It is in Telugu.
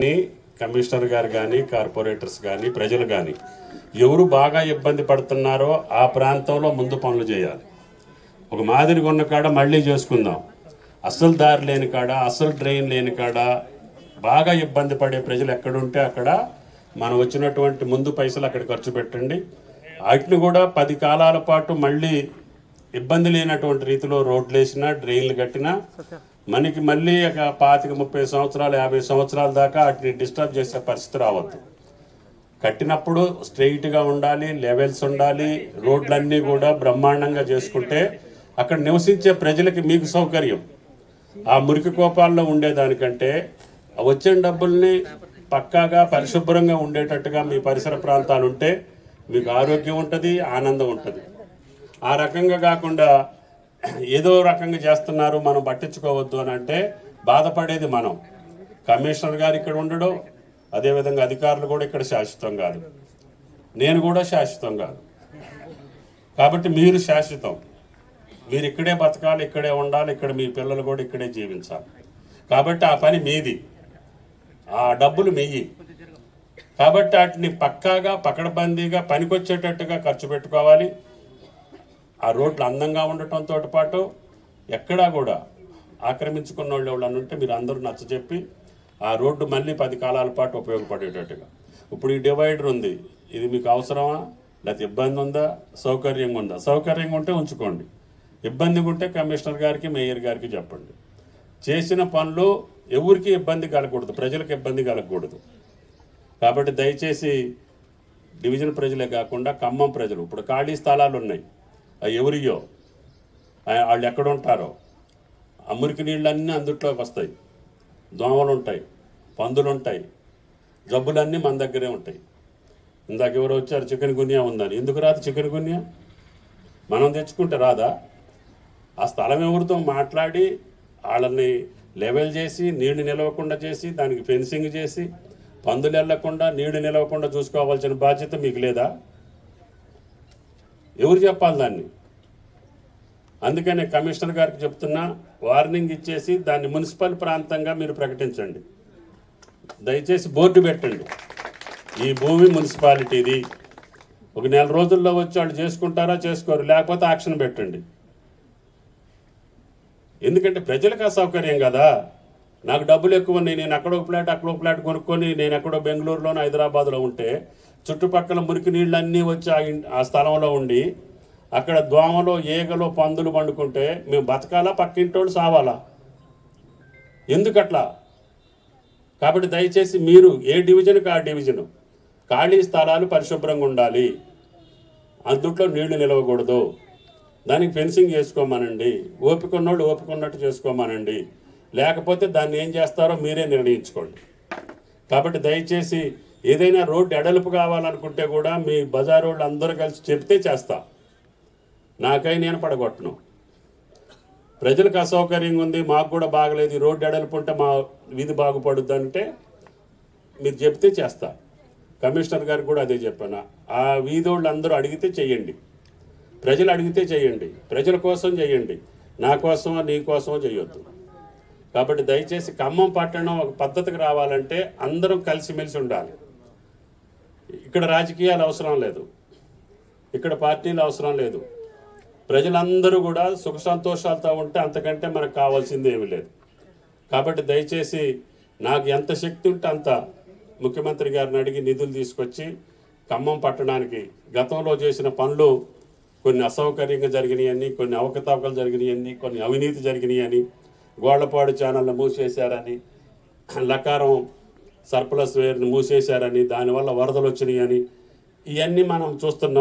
కానీ కమిషనర్ గారు కానీ కార్పొరేటర్స్ కానీ ప్రజలు కానీ ఎవరు బాగా ఇబ్బంది పడుతున్నారో ఆ ప్రాంతంలో ముందు పనులు చేయాలి. ఒక మాదిరిగా ఉన్న కాడ మళ్ళీ చేసుకుందాం. అసలు దారి లేని కాడ అసలు డ్రైన్ లేని కాడ బాగా ఇబ్బంది పడే ప్రజలు ఎక్కడుంటే అక్కడ మనం వచ్చినటువంటి ముందు పైసలు అక్కడ ఖర్చు పెట్టండి. వాటిని కూడా పది కాలాల పాటు మళ్ళీ ఇబ్బంది లేనటువంటి రీతిలో రోడ్లు వేసినా డ్రైన్లు కట్టినా మనకి మళ్ళీ ఒక పాతిక ముప్పై సంవత్సరాలు యాభై సంవత్సరాల దాకా వాటిని డిస్టర్బ్ చేసే పరిస్థితి రావద్దు. కట్టినప్పుడు స్ట్రెయిట్గా ఉండాలి లెవెల్స్ ఉండాలి రోడ్లన్నీ కూడా బ్రహ్మాండంగా చేసుకుంటే అక్కడ నివసించే ప్రజలకి మీకు సౌకర్యం. ఆ మురికి కోపాల్లో ఉండేదానికంటే వచ్చిన డబ్బుల్ని పక్కాగా పరిశుభ్రంగా ఉండేటట్టుగా మీ పరిసర ప్రాంతాలు ఉంటే మీకు ఆరోగ్యం ఉంటుంది ఆనందం ఉంటుంది. ఆ రకంగా కాకుండా ఏదో రకంగా చేస్తున్నారు మనం పట్టించుకోవద్దు అని అంటే బాధపడేది మనం. కమిషనర్ గారు ఇక్కడ ఉండడం అదేవిధంగా అధికారులు కూడా ఇక్కడ శాశ్వతం కాదు. నేను కూడా శాశ్వతం కాదు. కాబట్టి మీరు శాశ్వతం. మీరు ఇక్కడే బతకాలి ఇక్కడే ఉండాలి ఇక్కడ మీ పిల్లలు కూడా ఇక్కడే జీవించాలి. కాబట్టి ఆ పని మీది. ఆ డబ్బులు మీయి. కాబట్టి వాటిని పక్కాగా పకడబందీగా పనికొచ్చేటట్టుగా ఖర్చు పెట్టుకోవాలి. ఆ రోడ్లు అందంగా ఉండటంతో పాటు ఎక్కడా కూడా ఆక్రమించుకున్న వాళ్ళు ఎవరైనా ఉంటే మీరు అందరూ నచ్చజెప్పి ఆ రోడ్డు మళ్ళీ పది కాలాల పాటు ఉపయోగపడేటట్టుగా. ఇప్పుడు ఈ డివైడర్ ఉంది. ఇది మీకు అవసరమా? లేకపోతే ఇబ్బంది ఉందా? సౌకర్యంగా ఉందా? సౌకర్యంగా ఉంటే ఉంచుకోండి. ఇబ్బందిగా ఉంటే కమిషనర్ గారికి మేయర్ గారికి చెప్పండి. చేసిన పనులు ఎవరికి ఇబ్బంది కలగకూడదు. ప్రజలకు ఇబ్బంది కలగకూడదు. కాబట్టి దయచేసి డివిజన్ ప్రజలే కాకుండా ఖమ్మం ప్రజలు. ఇప్పుడు ఖాళీ స్థలాలు ఉన్నాయి. ఎవరియో వాళ్ళు ఎక్కడ ఉంటారో ఆ మురికి నీళ్ళన్నీ అందుట్లోకి వస్తాయి. దోమలు ఉంటాయి పందులు ఉంటాయి జబ్బులన్నీ మన దగ్గరే ఉంటాయి. ఇందాక ఎవరు వచ్చారు చికెన్ గున్యా ఉందని. ఎందుకు రాదు చికెన్ గున్యా? మనం తెచ్చుకుంటే రాదా? ఆ స్థలం ఎవరితో మాట్లాడి వాళ్ళని లెవెల్ చేసి నీళ్ళు నిలవకుండా చేసి దానికి ఫెన్సింగ్ చేసి పందులు వెళ్ళకుండా నీళ్ళు నిలవకుండా చూసుకోవాల్సిన బాధ్యత మీకు లేదా? ఎవరు చెప్పాలి దాన్ని? అందుకనే కమిషనర్ గారికి చెప్తున్నా వార్నింగ్ ఇచ్చేసి దాన్ని మున్సిపల్ ప్రాంతంగా మీరు ప్రకటించండి. దయచేసి బోర్డు పెట్టండి. ఈ భూమి మున్సిపాలిటీది. ఒక నెల రోజుల్లో వచ్చి వాళ్ళు చేసుకుంటారా చేసుకోరు లేకపోతే యాక్షన్ పెట్టండి. ఎందుకంటే ప్రజలకు అసౌకర్యం కదా. నాకు డబ్బులు ఎక్కువ ఉన్నాయి నేను అక్కడో ఫ్లాట్ అక్కడో ఫ్లాట్ కొనుక్కొని నేను ఎక్కడో బెంగళూరులోనో హైదరాబాద్లో ఉంటే చుట్టుపక్కల మురికి నీళ్ళన్నీ వచ్చి ఆ ఆ స్థలంలో ఉండి అక్కడ దోమలో ఈగలు పందులు పండుకుంటే మేము బతకాలా? పక్కింటోళ్ళు సావాలా? ఎందుకట్లా? కాబట్టి దయచేసి మీరు ఏ డివిజన్కి ఆ డివిజను? ఖాళీ స్థలాలు పరిశుభ్రంగా ఉండాలి. అందుట్లో నీళ్ళు నిలవకూడదు. దానికి ఫెన్సింగ్ చేసుకోమనండి ఓపిక ఉన్నోళ్ళు ఓపిక ఉన్నట్టు చేసుకోమనండి. లేకపోతే దాన్ని ఏం చేస్తారో మీరే నిర్ణయించుకోండి. కాబట్టి దయచేసి ఏదైనా రోడ్డు ఎడలుపు కావాలనుకుంటే కూడా మీ బజార్ వాళ్ళు అందరూ కలిసి చెప్తే చేస్తా. నాకై నేను పడగొట్టను. ప్రజలకు అసౌకర్యంగా ఉంది మాకు కూడా బాగలేదు ఈ రోడ్డు ఎడలుపు ఉంటే మా వీధి బాగుపడుద్ది అంటే మీరు చెప్తే చేస్తా. కమిషనర్ గారికి కూడా అదే చెప్పాను. ఆ వీధోళ్ళు అందరూ అడిగితే చెయ్యండి. ప్రజలు అడిగితే చేయండి ప్రజల కోసం చేయండి నా కోసమో నీ కోసమో చేయొద్దు కాబట్టి దయచేసి ఖమ్మం పట్టణం ఒక పద్ధతికి రావాలంటే అందరం కలిసిమెలిసి ఉండాలి. ఇక్కడ రాజకీయాలు అవసరం లేదు. ఇక్కడ పార్టీలు అవసరం లేదు. ప్రజలందరూ కూడా సుఖ సంతోషాలతో ఉంటే అంతకంటే మనకు కావాల్సింది ఏమీ లేదు. కాబట్టి దయచేసి నాకు ఎంత శక్తి ఉంటే అంత ముఖ్యమంత్రి గారిని అడిగి నిధులు తీసుకొచ్చి ఖమ్మం పట్టడానికి గతంలో చేసిన పనులు కొన్ని అసౌకర్యంగా జరిగినాయని కొన్ని అవకతవకలు జరిగినాయని కొన్ని అవినీతి జరిగినాయని గోళ్ళపాడు ఛానళ్ళు మూసేశారని లకారం సర్ప్లస్ వేర్ని మూసేశారని దానివల్ల వరదలు వచ్చినాయని ఇవన్నీ మనం చూస్తున్నాం.